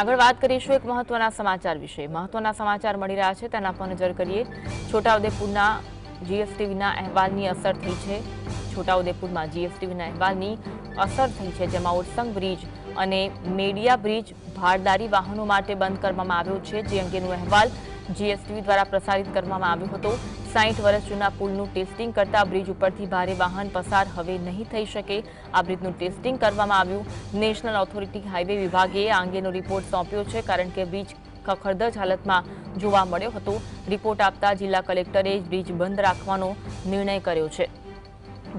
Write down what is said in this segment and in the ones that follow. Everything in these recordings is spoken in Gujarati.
આગળ વાત કરીશું એક મહત્વના સમાચાર વિશે. મહત્વના સમાચાર મળી રહ્યા છે, તેના પર નજર કરીએ. છોટાઉદેપુરના જીએસટીવીના અહેવાલની અસર થઈ છે. છોટાઉદેપુરમાં જીએસટીવીના અહેવાલની અસર થઈ છે, જેમાં ઓરસંગ બ્રિજ અને મેડિયા બ્રિજ ભારદારી વાહનો માટે બંધ કરવામાં આવ્યો છે. જે અંગેનો અહેવાલ જીએસટીવી દ્વારા પ્રસારિત કરવામાં આવ્યો હતો. સાઠ વર્ષ જૂના પુલનું ટેસ્ટિંગ કરતા બ્રિજ ઉપરથી ભારે વાહન પસાર હવે નહીં થઈ શકે. આ બ્રિજનું ટેસ્ટિંગ કરવામાં આવ્યું. નેશનલ ઓથોરિટી હાઈવે વિભાગે આ અંગેનો રિપોર્ટ સોંપ્યો છે, કારણ કે બ્રિજ ખખડધજ હાલતમાં જોવા મળ્યો હતો. રિપોર્ટ આપતા જિલ્લા કલેક્ટરે બ્રિજ બંધ રાખવાનો નિર્ણય કર્યો છે.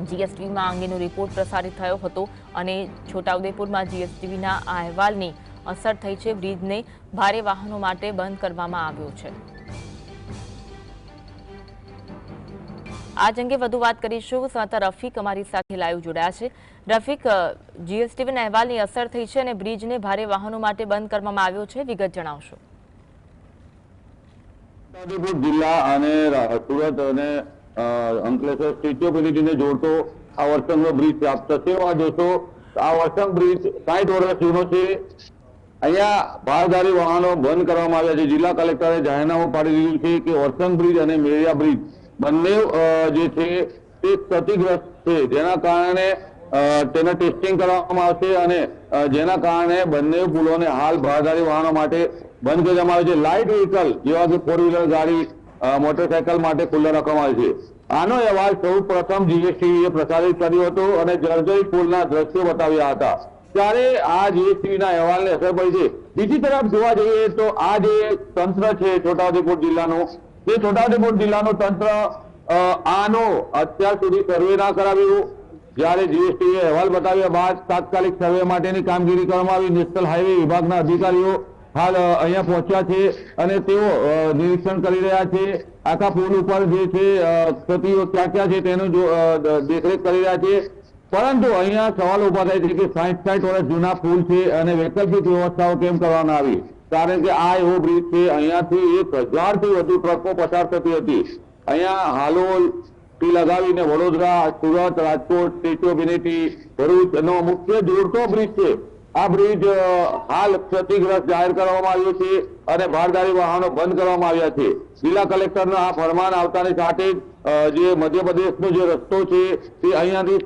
જીએસટીવીમાં અંગેનો રિપોર્ટ પ્રસારિત થયો હતો અને છોટાઉદેપુરમાં જીએસટીવીના આ અહેવાલની અસર થઈ છે. બ્રિજને ભારે વાહનો માટે બંધ કરવામાં આવ્યો છે. આજ અંગે વધુ વાત કરીશું. સંવાદદાતા રફીક અમારી સાથે લાઈવ જોડાયા છે. રફીક જીએસટીવીના અહેવાલની અસર થઈ છે અને બ્રિજને ભારે વાહનો માટે બંધ કરવામાં આવ્યો છે. વિગત જણાવશો. છોટાઉદેપુર જિલ્લા અને સુરત અને અંકલેશ્વર સ્ટેચ્યુ જોડતો આ વરસંગનો બ્રિજ પ્રાપ્ત થશે આ જોશો, આ વરસંગ બ્રિજ સાઠ વર્ષ જૂનો છે. અહીંયા ભારદારી વાહનો બંધ કરવામાં આવ્યા છે. જિલ્લા કલેક્ટરે જાહેરનામું પાડી દીધું છે કે વરસંગ બ્રિજ અને મેરિયા બ્રિજ બંને જે છે તે ક્ષતિગ્રસ્ત છે. જેના કારણે તેના ટેસ્ટિંગ કરવામાં આવશે અને જેના કારણે બંને પુલોને હાલ ભારદારી વાહનો માટે બંધ કરવામાં આવે છે. લાઇટ વ્હીકલ જેવા કે ફોર વ્હીલર ગાડી મોટરસાયકલ માટે ખુલ્લો રાખવામાં આવે છે. આનો અહેવાલ સૌ પ્રથમ જીએસટીવીએ પ્રસારિત કર્યો હતો અને જર્જરિત પુલના દ્રશ્યો બતાવ્યા હતા. ત્યારે આ જીએસટીના અહેવાલને અસર પડી છે. બીજી તરફ જોવા જઈએ તો આ જે તંત્ર છે, છોટાઉદેપુર જિલ્લાનું તે છોટાઉદેપુર જિલ્લાનું તંત્ર આનો અત્યાર સુધી સર્વે ના કરાવ્યું. જ્યારે જીએસટીએ અહેવાલ બતાવ્યા બાદ તાત્કાલિક સર્વે માટેની કામગીરી કરવામાં આવી. નેશનલ હાઈવે વિભાગના અધિકારીઓ હાલ અહીંયા પહોંચ્યા છે અને તેઓ નિરીક્ષણ કરી રહ્યા છે. આખા પુલ ઉપર જે છે ક્ષતિઓ ક્યાં ક્યાં છે તેનું દેખરેખ કરી રહ્યા છે. પરંતુ અહીંયા સવાલ ઊભા થાય છે કે સાઠ સાઠ વર્ષ જૂના પુલ છે અને વૈકલ્પિક વ્યવસ્થાઓ કેમ કરવામાં આવી? કારણ કે આ એવો બ્રિજ છે, અહીંયાથી એક હજારથી વધુ ટ્રકો પસાર થતી હતી. અહીંયા હાલોલથી લગાવીને Vadodara, Surat, Rajkot, statue of unity, Bharuch એનો મુખ્ય જોડતો બ્રિજ છે. આ બ્રિજ હાલ ક્ષતિગ્રસ્ત જાહેર કરવામાં આવ્યો છે અને ભારદારી વાહનો બંધ કરવામાં આવ્યા છે. જિલ્લા કલેક્ટરના આ ફરમાન આવતાની સાથે જ જે મધ્યપ્રદેશનો જે રસ્તો છે, તે અહીંયાથી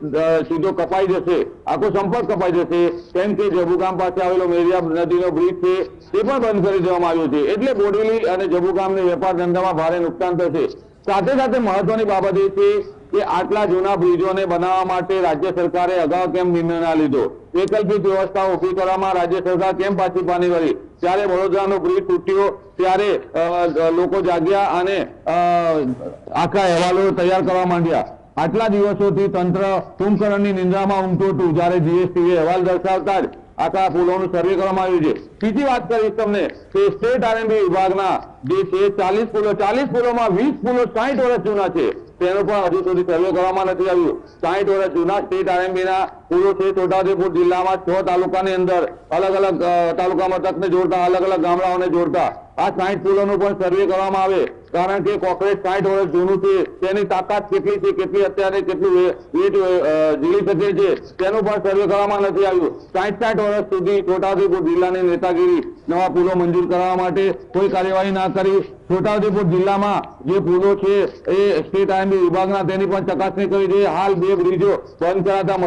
સીધો કપાઈ જશે. આખો સંપર્ક કપાઈ જશે. કેમ કે જબુગામ પાસે આવેલો મેરિયા નદીનો બ્રિજ છે, તે પણ બંધ કરી દેવામાં આવ્યો છે. એટલે બોડેલી અને જબુગામને વેપાર ધંધામાં ભારે નુકસાન થશે. સાથે સાથે મહત્વની બાબત એ છે કે આટલા જૂના બ્રિજોને બનાવવા માટે રાજ્ય સરકારે અગાઉ કેમ નિર્ણય ના લીધો? વૈકલ્પિક વ્યવસ્થા ઊભી કરવામાં રાજ્ય સરકાર કેમ પાછી પાની કરી ત્યારે વડોદરાનો બ્રિજ તૂટ્યો, ત્યારે લોકો જાગ્યા અને આખા અહેવાલો તૈયાર કરવા માંડ્યા. આટલા દિવસોથી તંત્ર કુંભકર્ણની નિંદ્રામાં ઊંઘતું હતું. જ્યારે જીએસટી અહેવાલ દર્શાવતા જ આખા પુલોનું સર્વે કરવામાં આવ્યું છે. બીજી વાત કરીશ તમને કે સ્ટેટ આરએમબી વિભાગના જે છે, ચાલીસ પુલો, ચાલીસ પુલોમાં વીસ પુલો સાહીઠ વર્ષ જૂના છે. તેનો પણ હજુ સુધી સર્વે કરવામાં નથી આવ્યું. સાહીઠ વર્ષ જૂના સ્ટેટ આરએનબી પુલો છે છોટાઉદેપુર જિલ્લામાં છ તાલુકાની અંદર અલગ અલગ તાલુકા મથકને જોડતા, અલગ અલગ ગામડાઓને જોડતા. આ સાઠ પુલોનું પણ સર્વે કરવામાં આવે. કારણ કે કોકરેજ સાઠ વર્ષ જૂનું છે. તેની તાકાત કેટલી છે, કેટલી અત્યારે, કેટલું વેટ ઝીલી શકે છે, તેનું પણ સર્વે કરવામાં નથી આવ્યું. સાઠ સાઠ વર્ષ સુધી છોટાઉદેપુર જિલ્લાની નેતાગીરી નવા પુલો મંજૂર કરવા માટે કોઈ કાર્યવાહી ના કરી. છોટાઉદેપુર જિલ્લામાં જે પુલો છે, એ સ્ટેટ આઈએમબી વિભાગના તેની પણ ચકાસણી કરી છે. હાલ બે બ્રિજો બંધ કરાતા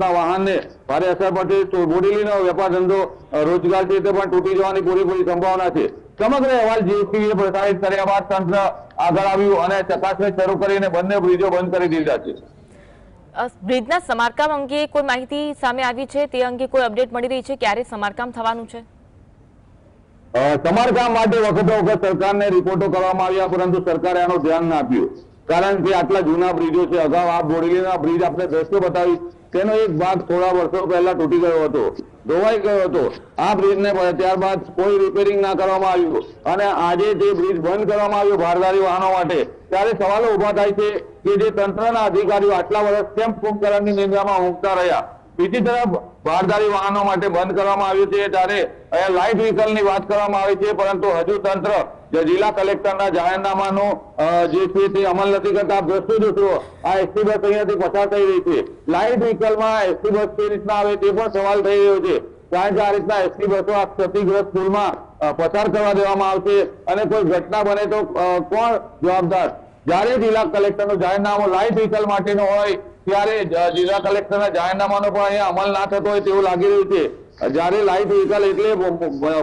મધ્યપ્રદેશના વાહનને ભારે અસર પડશે તો બોડેલીનો વેપાર ધંધો રોજગાર છે તે પણ તૂટી જવાની પૂરેપૂરી સંભાવના છે. સમગ્ર અહેવાલ જીએસટીવીએ પ્રસારિત કર્યા બાદ તંત્ર આગળ આવ્યું અને ચકાસણી શરૂ કરીને બંને બ્રિજો બંધ કરી દીધા છે. બ્રિજના સમારકામ અંગે કોઈ માહિતી સામે આવી છે? તે અંગે કોઈ અપડેટ મળી રહી છે? ક્યારે સમારકામ થવાનું છે? સમારકામ માટે વખતો વખત સરકારને રિપોર્ટો કરવામાં આવ્યા પરંતુ સરકારે આનું ધ્યાન ના આપ્યું. કારણ કે આટલા જૂના બ્રિજો છે, અગાઉ આ બોડેલીના બ્રિજ આપણે દ્રશ્યો બતાવી તેનો એક ભાગ થોડા વર્ષો પહેલા તૂટી ગયો હતો, ધોવાઈ ગયો હતો. આ બ્રિજને ત્યારબાદ કોઈ રિપેરિંગ ના કરવામાં આવ્યું. અને આજે જે બ્રિજ બંધ કરવામાં આવ્યો ભારદારી વાહનો માટે, ત્યારે સવાલો ઊભા થાય છે કે જે તંત્રના અધિકારીઓ આટલા વર્ષ કેમ કુંભકરણની નિંદામાં ઊંઘતા રહ્યા? બીજી તરફ ભારદારી વાહનો માટે બંધ કરવામાં આવ્યું છે, ત્યારે અહીંયા લાઇટ વ્હીકલની વાત કરવામાં આવી છે, પરંતુ હજુ તંત્ર જે જિલ્લા કલેક્ટરના જાહેરનામાનો જે છે તે અમલ નથી કરતા. આપ જોશો, આ એસટી બસ અહીંયાથી પસાર થઈ રહી છે. લાઇટ વ્હીકલમાં એસટી બસ કઈ રીતના આવે તે પણ સવાલ થઈ રહ્યો છે. કારણ કે આ રીતના એસટી બસો આ ક્ષતિગ્રસ્ત પુલમાં પસાર કરવા દેવામાં આવશે અને કોઈ ઘટના બને તો કોણ જવાબદાર? જ્યારે જિલ્લા કલેક્ટરનું જાહેરનામું લાઇટ વ્હીકલ માટેનું હોય, ત્યારે જિલ્લા કલેક્ટરના જાહેરનામાનો પણ અહીંયા અમલ ના થતો હોય તેવું લાગી રહ્યું છે. જ્યારે લાઇટ વ્હીકલ એટલે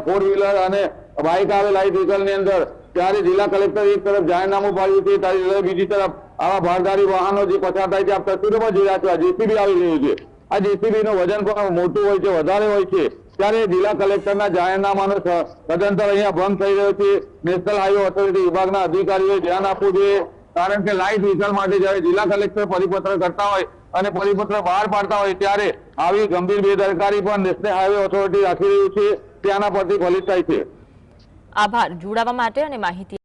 ફોર વ્હીલર અને બાઇક આવે લાઇટ વ્હીકલની અંદર, ત્યારે જિલ્લા કલેક્ટર એક તરફ જાહેરનામું પાડ્યું છે ત્યારે બીજી તરફ આવા ભારદારી વાહનો જે પસાર થાય છે, આપ તસવીરોમાં જોઈ રહ્યા છો, આ જેસીબી આવી રહ્યું છે. આ જેસીબી નું વજન પણ મોટું હોય છે, વધારે હોય છે. ત્યારે જિલ્લા કલેક્ટરના જાહેરનામાનો સદંતર અહીંયા ભંગ થઈ રહ્યો છે. નેશનલ હાઈવે ઓથોરિટી વિભાગના અધિકારીઓએ ધ્યાન આપવું જોઈએ, કારણ કે લાઇટ વ્હીકલ માટે જ્યારે જિલ્લા કલેક્ટર પરિપત્ર કરતા હોય અને પરિપત્ર બહાર પાડતા હોય ત્યારે આવી ગંભીર બેદરકારી પણ નેશનલ હાઈવે ઓથોરિટી રાખી રહ્યું છે. ત્યાંના પરથી ફલિત થાય છે. આભાર. જોડાવા માટે અને માહિતી